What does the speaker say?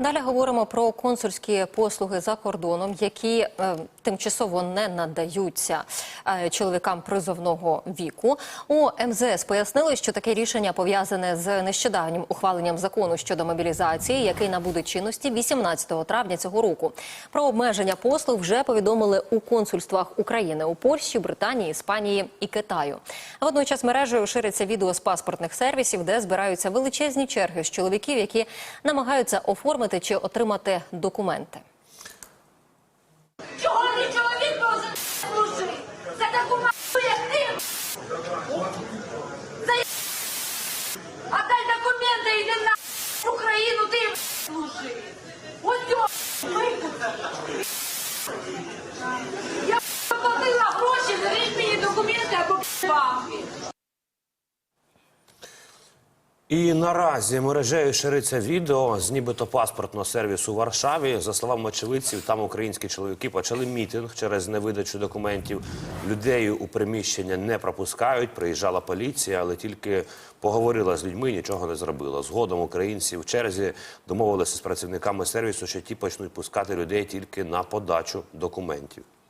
Далі говоримо про консульські послуги за кордоном, які е, тимчасово не надаються е, чоловікам призовного віку. У МЗС пояснили, що таке рішення пов'язане з нещодавнім ухваленням закону щодо мобілізації, який набуде чинності 18 травня цього року. Про обмеження послуг вже повідомили у консульствах України у Польщі, Британії, Іспанії і Китаю. Водночас мережею шириться відео з паспортних сервісів, де збираються величезні черги з чоловіків, які намагаються оформити чи отримати документи. Чого нічого чоловік Це документ. І наразі мережею шириться відео з нібито паспортного сервісу у Варшаві. За словами очевидців, там українські чоловіки почали мітинг через невидачу документів. Людей у приміщення не пропускають. Приїжджала поліція, але тільки поговорила з людьми, нічого не зробила. Згодом українці в черзі домовилися з працівниками сервісу, що ті почнуть пускати людей тільки на подачу документів.